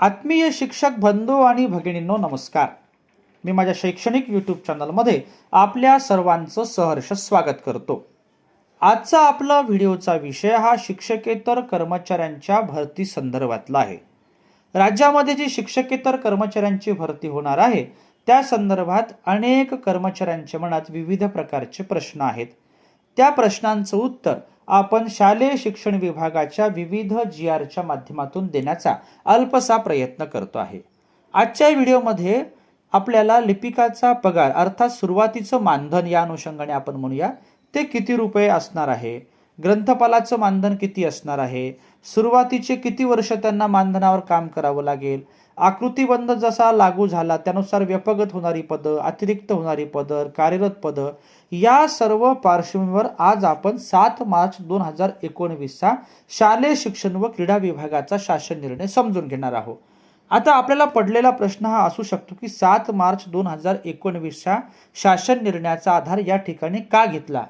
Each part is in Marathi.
आत्मीय शिक्षक बंधू आणि भगिनींनो नमस्कार. मी माझ्या शैक्षणिक यूट्यूब चॅनलमध्ये आपल्या सर्वांचं सहर्ष स्वागत करतो. आजचा आपला व्हिडिओचा विषय हा शिक्षकेतर कर्मचाऱ्यांच्या भरती संदर्भातला आहे. राज्यामध्ये जी शिक्षकेतर कर्मचाऱ्यांची भरती होणार आहे त्या संदर्भात अनेक कर्मचाऱ्यांच्या मनात विविध प्रकारचे प्रश्न आहेत. त्या प्रश्नांचं उत्तर आपण शालेय शिक्षण विभागाच्या विविध जी आरच्या माध्यमातून देण्याचा अल्पसा प्रयत्न करतो आहे. आजच्या व्हिडिओमध्ये आपल्याला लिपिकाचा पगार अर्थात सुरुवातीचं मानधन या अनुषंगाने आपण म्हणूया ते किती रुपये असणार आहे? ग्रंथपालाचं मानधन किती असणार आहे? सुरुवातीचे किती वर्ष त्यांना मानधनावर काम करावं लागेल? आकृतीबंध जसा लागू झाला त्यानुसार व्यपगत होणारी पदं अतिरिक्त होणारी पदं कार्यरत पदं या सर्व पार्श्वभूमीवर आज आपण सात मार्च दोन हजार एकोणवीसचा शालेय शिक्षण व क्रीडा विभागाचा शासन निर्णय समजून घेणार आहोत. आता आपल्याला पडलेला प्रश्न हा असू शकतो की सात मार्च दोन हजार एकोणवीसच्या शासन निर्णयाचा आधार या ठिकाणी का घेतला?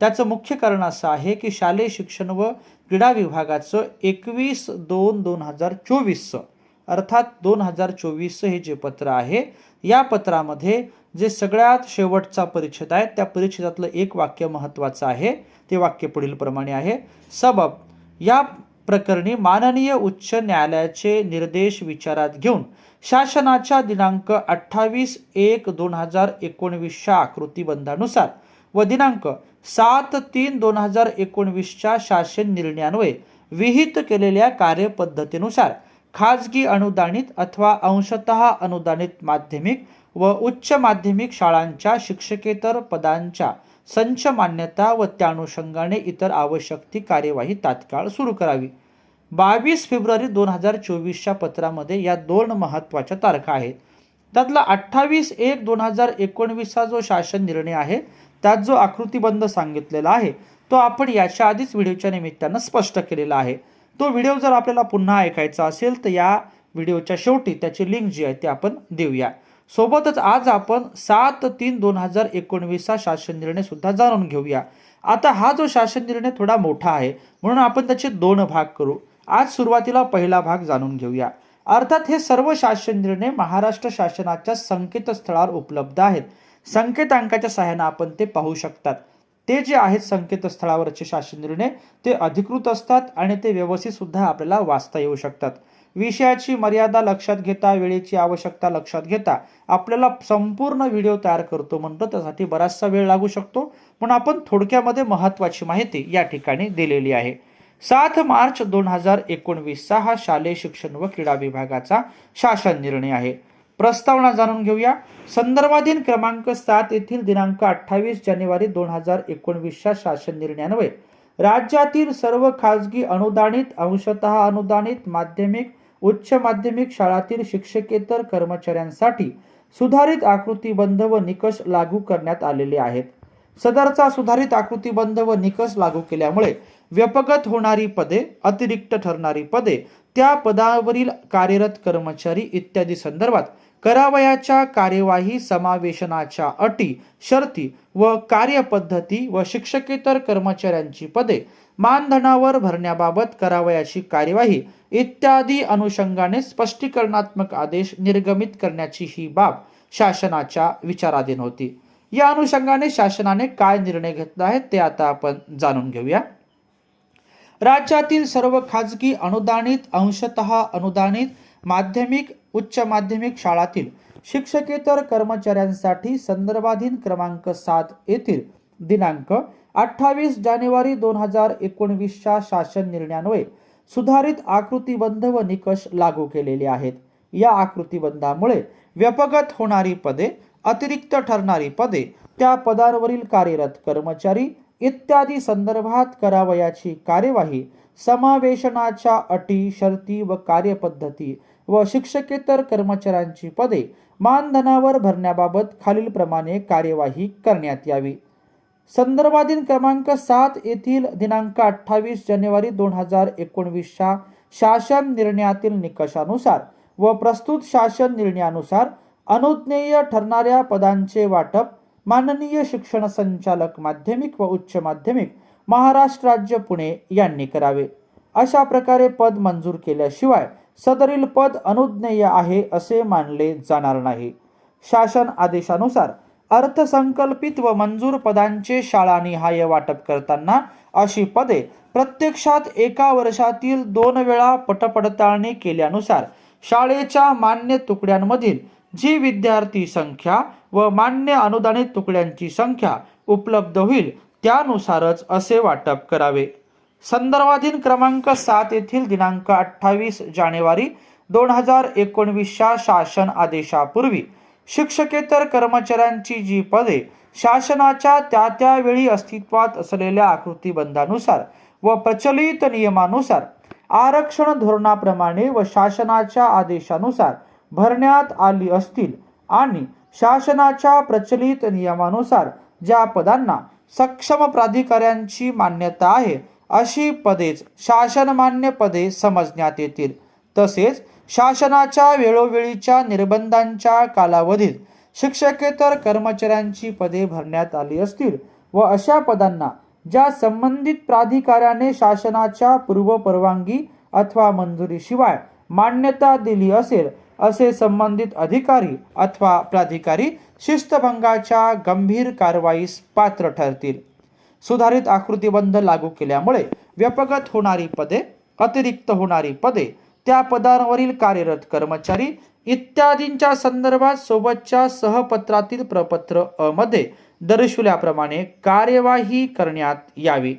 त्याचं मुख्य कारण असं आहे की शालेय शिक्षण व क्रीडा विभागाचं एकवीस दोन दोन हजार चोवीसचं अर्थात दोन हजार चोवीसचं हे जे पत्र आहे या पत्रामध्ये जे सगळ्यात शेवटचा परिच्छेद आहे त्या परिच्छेदातलं एक वाक्य महत्त्वाचं आहे. ते वाक्य पुढील प्रमाणे आहे. सबब या प्रकरणी माननीय उच्च न्यायालयाचे निर्देश विचारात घेऊन शासनाच्या दिनांक अठ्ठावीस एक दोन हजार एकोणवीसच्या आकृतीबंधानुसार व दिनांक सात तीन दोन हजार एकोणवीसच्या शासन निर्णयान्वये विहित केलेल्या कार्यपद्धतीनुसार खाजगी अनुदानित अथवा अंशतः अनुदानित माध्यमिक व उच्च माध्यमिक शाळांच्या शिक्षकेतर पदांच्या संच मान्यता व त्यानुषंगाने इतर आवश्यक ती कार्यवाही तात्काळ सुरू करावी. बावीस फेब्रुवारी दोन हजार चोवीसच्या पत्रामध्ये या दोन महत्त्वाच्या तारखा आहेत. त्यातला अठ्ठावीस एक दोन हजार एकोणवीसचा जो शासन निर्णय आहे त्यात जो आकृतीबंध सांगितलेला आहे तो आपण याच्या आधीच व्हिडिओच्या निमित्तानं स्पष्ट केलेला आहे. तो व्हिडिओ जर आपल्याला पुन्हा ऐकायचा असेल तर या व्हिडिओच्या शेवटी त्याची लिंक जी आहे ती आपण देऊया. सोबतच आज आपण सात तीन दोन हजार एकोणवीसचा शासन निर्णय सुद्धा जाणून घेऊया. आता हा जो शासन निर्णय थोडा मोठा आहे म्हणून आपण त्याचे दोन भाग करू. आज सुरुवातीला पहिला भाग जाणून घेऊया. अर्थात हे सर्व शासन निर्णय महाराष्ट्र शासनाच्या संकेतस्थळावर उपलब्ध आहेत. संकेतांकाच्या सहाय्याने आपण ते पाहू शकतात. ते जे आहेत संकेतस्थळावरचे शासन निर्णय ते अधिकृत असतात आणि ते व्यवस्थित सुद्धा आपल्याला वाचता येऊ शकतात. विषयाची मर्यादा लक्षात घेता वेळेची आवश्यकता लक्षात घेता. आपल्याला संपूर्ण व्हिडिओ तयार करतो म्हणतो त्यासाठी बराचसा वेळ लागू शकतो. म्हणून आपण थोडक्यामध्ये महत्त्वाची माहिती या ठिकाणी दिलेली आहे. सात मार्च दोन हजार एकोणवीसचा हा शालेय शिक्षण व क्रीडा विभागाचा शासन निर्णय आहे. प्रस्तावना जाणून घेऊया. संदर्भाधीन क्रमांक सात येथील दिनांक अठ्ठावीस जानेवारी दोन हजार एकोणवीसच्या शासन निर्णयान्वये राज्यातील सर्व खाजगी अनुदानित अंशतः अनुदानित माध्यमिक उच्च माध्यमिक शाळातील शिक्षकेतर कर्मचाऱ्यांसाठी सुधारित आकृतीबंध व निकष लागू करण्यात आलेले आहेत. सदरचा सुधारित आकृतीबंध व निकष लागू केल्यामुळे व्यपगत होणारी पदे अतिरिक्त ठरणारी पदे त्या पदावरील कार्यरत कर्मचारी इत्यादी संदर्भात करावयाच्या कार्यवाही समावेशनाच्या अटी शर्ती व कार्यपद्धती व शिक्षकेतर कर्मचाऱ्यांची पदे मानधनावर भरण्याबाबत करावयाची कार्यवाही इत्यादी अनुषंगाने स्पष्टीकरणात्मक आदेश निर्गमित करण्याची ही बाब शासनाच्या विचाराधीन होती. या अनुषंगाने शासनाने काय निर्णय घेतला आहे ते आता आपण जाणून घेऊया. राज्यातील सर्व खाजगी अनुदानित अंशतः अनुदानित माध्यमिक उच्च माध्यमिक शाळातील शिक्षकेतर कर्मचाऱ्यांसाठी संदर्भाधीन क्रमांक सात येथील दिनांक अठ्ठावीस जानेवारी दोन हजार एकोणवीसच्या शासन निर्णयान्वये सुधारित आकृतीबंध व निकष लागू केलेले आहेत. या आकृतीबंधामुळे व्यपगत होणारी पदे अतिरिक्त ठरणारी पदे त्या पदांवरील कार्यरत कर्मचारी इत्यादी संदर्भात करावयाची कार्यवाही समावेशनाच्या अटी शर्ती व कार्यपद्धती व शिक्षकेतर कर्मचाऱ्यांची पदे मानधनावर भरण्याबाबत खालीलप्रमाणे कार्यवाही करण्यात यावी. संदर्भाधीन क्रमांक सात येथील दिनांक अठ्ठावीस जानेवारी दोन हजार एकोणवीसच्या शासन निर्णयातील निकषानुसार व प्रस्तुत शासन निर्णयानुसार अनुज्ञेय ठरणाऱ्या पदांचे वाटप माननीय शिक्षण संचालक माध्यमिक व उच्च माध्यमिक महाराष्ट्र राज्य पुणे यांनी करावे. अशा प्रकारे पद मंजूर केल्याशिवाय सदरील पद अनुज्ञेय आहे असे मानले जाणार नाही. शासन आदेशानुसार अर्थसंकल्पित व मंजूर पदांचे शाळानिहाय वाटप करताना अशी पदे प्रत्यक्षात एका वर्षातील दोन वेळा पटपडताळणी केल्यानुसार शाळेच्या मान्य तुकड्यांमधील जी विद्यार्थी संख्या व मान्य अनुदानित तुकड्यांची संख्या उपलब्ध होईल त्यानुसारच असे वाटप करावे. संदर्भाधीन क्रमांक सात येथील दिनांक अठ्ठावीस जानेवारी दोन हजार एकोणवीसच्या शासन आदेशापूर्वी शिक्षकेतर कर्मचाऱ्यांची जी पदे शासनाच्या त्या त्यावेळी अस्तित्वात असलेल्या आकृतीबंधानुसार व प्रचलित नियमानुसार आरक्षण धोरणाप्रमाणे व शासनाच्या आदेशानुसार भरण्यात आली असतील आणि शासनाच्या प्रचलित नियमानुसार ज्या पदांना सक्षम प्राधिकाऱ्यांची मान्यता आहे अशी पदेच शासनमान्य पदे समजण्यात येतील. तसेच शासनाच्या वेळोवेळीच्या निर्बंधांच्या कालावधीत शिक्षकेतर कर्मचाऱ्यांची पदे भरण्यात आली असतील व अशा पदांना ज्या संबंधित प्राधिकाऱ्याने शासनाच्या पूर्व परवानगी अथवा मंजुरीशिवाय मान्यता दिली असेल असे संबंधित अधिकारी अथवा प्राधिकारी शिस्तभंगाच्या गंभीर कारवाईस पात्र ठरतील. सुधारित आकृतीबंध लागू केल्यामुळे व्यपगत होणारी पदे अतिरिक्त होणारी पदे त्या पदांवरील कार्यरत कर्मचारी इत्यादींच्या संदर्भात सोबतच्या सहपत्रातील प्रपत्र अ मध्ये दर्शविल्याप्रमाणे कार्यवाही करण्यात यावी.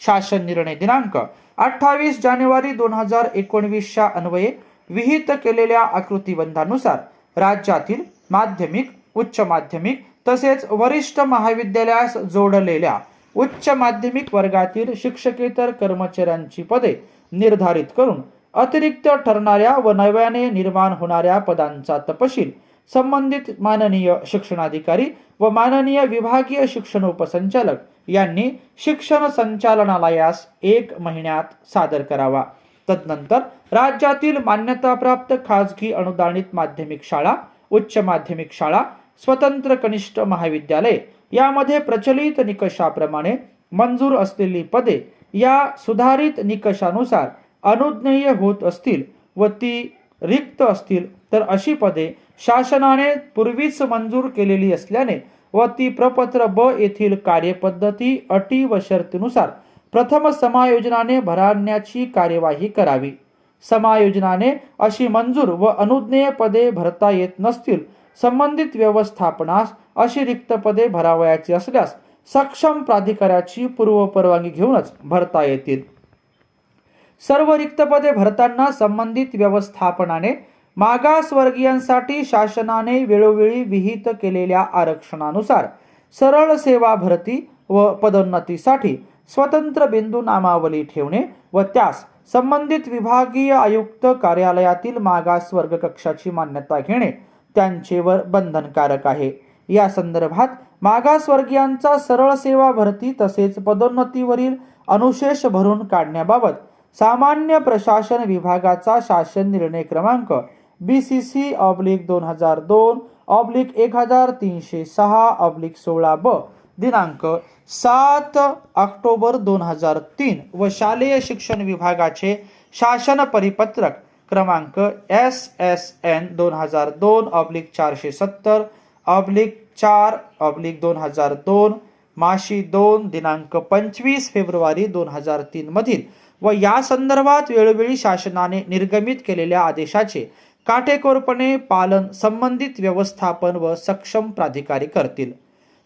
शासन निर्णय दिनांक अठ्ठावीस जानेवारी दोन हजार एकोणवीसच्या अन्वये विहित केलेल्या आकृतीबंधानुसार राज्यातील माध्यमिक उच्च माध्यमिक तसेच वरिष्ठ महाविद्यालयास जोडलेल्या उच्च माध्यमिक वर्गातील शिक्षकेतर कर्मचाऱ्यांची पदे निर्धारित करून अतिरिक्त ठरणाऱ्या व नव्याने निर्माण होणाऱ्या पदांचा तपशील संबंधित माननीय शिक्षणाधिकारी व माननीय विभागीय शिक्षण उपसंचालक यांनी शिक्षण संचालनालयास एक महिन्यात सादर करावा. तदनंतर राज्यातील मान्यताप्राप्त खाजगी अनुदानित माध्यमिक शाळा उच्च माध्यमिक शाळा स्वतंत्र कनिष्ठ महाविद्यालय यामध्ये प्रचलित निकषाप्रमाणे मंजूर असलेली पदे या सुधारित निकषानुसार अनुज्ञेय होत असतील व ती रिक्त असतील तर अशी पदे शासनाने पूर्वीच मंजूर केलेली असल्याने व ती प्रपत्र ब येथील कार्यपद्धती अटी व शर्तीनुसार प्रथम समायोजनाने भरण्याची कार्यवाही करावी. समायोजनाने अशी मंजूर व अनुज्ञेय पदे भरता येत नसतील संबंधित व्यवस्थापनास अशी रिक्त पदे भरावयाची असल्यास सक्षम प्राधिकाऱ्याची पूर्व परवानगी घेऊनच भरता येतील. सर्व रिक्त पदे भरताना संबंधित व्यवस्थापनाने मागासवर्गीयांसाठी शासनाने वेळोवेळी विहित केलेल्या आरक्षणानुसार सरळ सेवा भरती व पदोन्नतीसाठी स्वतंत्र बिंदू नामावली ठेवणे व त्यास संबंधित विभागीय आयुक्त कार्यालयातील मागासवर्ग कक्षाची मान्यता घेणे त्यांचेवर बंधनकारक आहे. या संदर्भात मागासवर्गीयांचा सरळ सेवा भरती तसेच पदोन्नतीवरील अनुशेष भरून काढण्याबाबत सामान्य प्रशासन विभागाचा शासन निर्णय क्रमांक बी सी सी ऑब्लिक दोन हजार दोन ऑब्लिक एक हजार तीनशे सहा ऑब्लिक सोळा ब दिनांक सात ऑक्टोबर दोन हजार तीन व शालेय शिक्षण विभागाचे शासन परिपत्रक क्रमांक एस एस एन दोन हजार दोन ऑब्लिक चारशे सत्तर ऑब्लिक चार ऑब्लिक दोन हजार दोन माशी दोन दिनांक पंचवीस फेब्रुवारी दोन हजार तीन मधील व या संदर्भात वेळोवेळी शासनाने निर्गमित केलेल्या आदेशाचे काटेकोरपणे पालन संबंधित व्यवस्थापन व सक्षम प्राधिकारी करतील.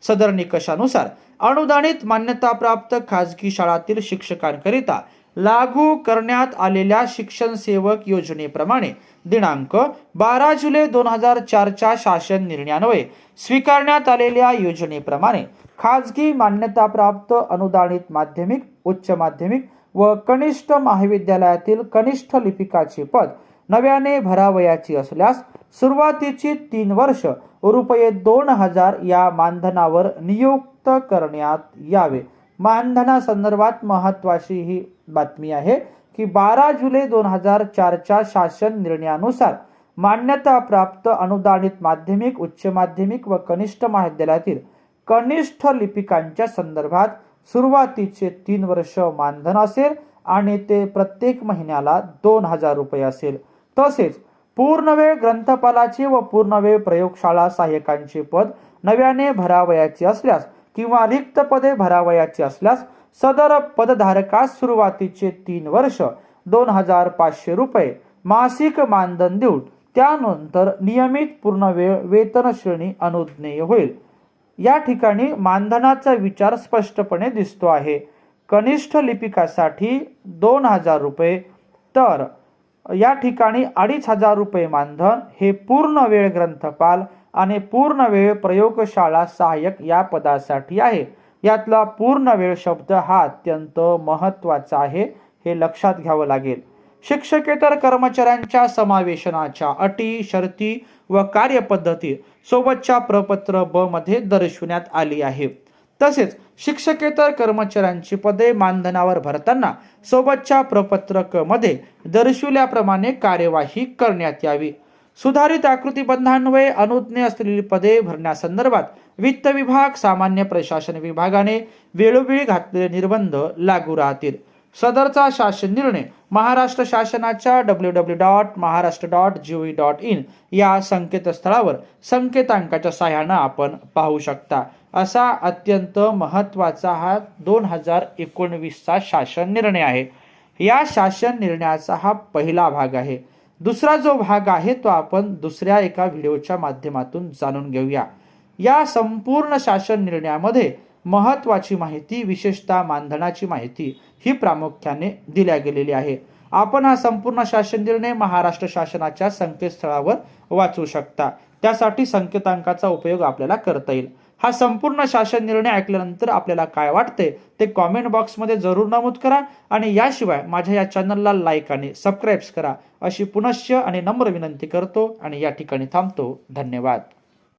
सदर निकषानुसार अनुदानित मान्यताप्राप्त खाजगी शाळातील शिक्षकांकरिता लागू करण्यात आलेल्या शिक्षण सेवक योजनेप्रमाणे दिनांक बारा जुलै दोन हजार चारच्या शासन निर्णयान्वये स्वीकारण्यात आलेल्या योजनेप्रमाणे खाजगी मान्यताप्राप्त अनुदानित माध्यमिक उच्च माध्यमिक व कनिष्ठ महाविद्यालयातील कनिष्ठ लिपिकाचे पद नव्याने भरावयाची असल्यास सुरुवातीची तीन वर्ष रुपये दोन हजार या मानधनावर नियुक्त करण्यात यावे. मानधनासंदर्भात महत्त्वाची महत्वाची ही बातमी आहे की बारा जुलै दोन हजार चारच्या शासन निर्णयानुसार मान्यताप्राप्त अनुदानित माध्यमिक उच्च माध्यमिक व कनिष्ठ महाविद्यालयातील कनिष्ठ लिपिकांच्या संदर्भात सुरुवातीचे तीन वर्ष मानधन असेल आणि ते प्रत्येक महिन्याला दोन हजार रुपये असेल. तसेच पूर्णवेळ ग्रंथपालाचे व पूर्णवेळ प्रयोगशाळा सहाय्यकांचे पद नव्याने भरावयाचे असल्यास किंवा रिक्त पदे भरावयाची असल्यास सदर पदधारकास सुरुवातीचे तीन वर्ष दोन हजार पाचशे रुपये मासिक मानधन देऊन त्यानंतर नियमित पूर्ण वेळ वेतन श्रेणी अनुज्ञेय होईल. या ठिकाणी मानधनाचा विचार स्पष्टपणे दिसतो आहे. कनिष्ठ लिपिकासाठी दोन हजार रुपये. तर या ठिकाणी अडीच हजार रुपये मानधन हे पूर्ण वेळ ग्रंथपाल आणि पूर्ण वेळ प्रयोगशाळा सहाय्यक या पदासाठी आहे. यातला पूर्ण वेळ शब्द हा अत्यंत महत्त्वाचा आहे हे लक्षात घ्यावं लागेल. शिक्षकेतर कर्मचाऱ्यांच्या समावेशनाच्या अटी शर्ती व कार्यपद्धती सोबतच्या प्रपत्र ब मध्ये दर्शवण्यात आली आहे. तसेच शिक्षकेतर कर्मचाऱ्यांची पदे मानधनावर भरताना सोबतच्या प्रपत्रकमध्ये दर्शविल्याप्रमाणे कार्यवाही करण्यात यावी. सुधारित आकृतीबंधान्वये अनुज्ञे असलेली पदे भरण्यासंदर्भात वित्त विभाग सामान्य प्रशासन विभागाने वेळोवेळी घातलेले निर्बंध लागू राहतील. सदरचा शासन निर्णय महाराष्ट्र शासनाच्या W W dot Maharashtra dot G dot in या संकेतस्थळावर संकेतांकाच्या सहाय्यानं आपण पाहू शकता. असा अत्यंत महत्त्वाचा हा दोन हजार एकोणवीसचा शासन निर्णय आहे. या शासन निर्णयाचा हा पहिला भाग आहे. दुसरा जो भाग आहे तो आपण दुसऱ्या एका व्हिडिओच्या माध्यमातून जाणून घेऊया. या संपूर्ण शासन निर्णयामध्ये महत्वाची माहिती विशेषतः मानधनाची माहिती ही प्रामुख्याने दिल्या गेलेली आहे. आपण हा संपूर्ण शासन निर्णय महाराष्ट्र शासनाच्या संकेतस्थळावर वाचू शकता. त्यासाठी संकेतांकाचा उपयोग आपल्याला करता येईल. हा संपूर्ण शासन निर्णय ऐकल्यानंतर आपल्याला काय वाटते ते कॉमेंट बॉक्समध्ये जरूर नमूद करा आणि याशिवाय माझ्या या चॅनलला लाईक आणि सबस्क्राईब्स करा अशी पुनश्च आणि नम्र विनंती करतो आणि या ठिकाणी थांबतो. धन्यवाद.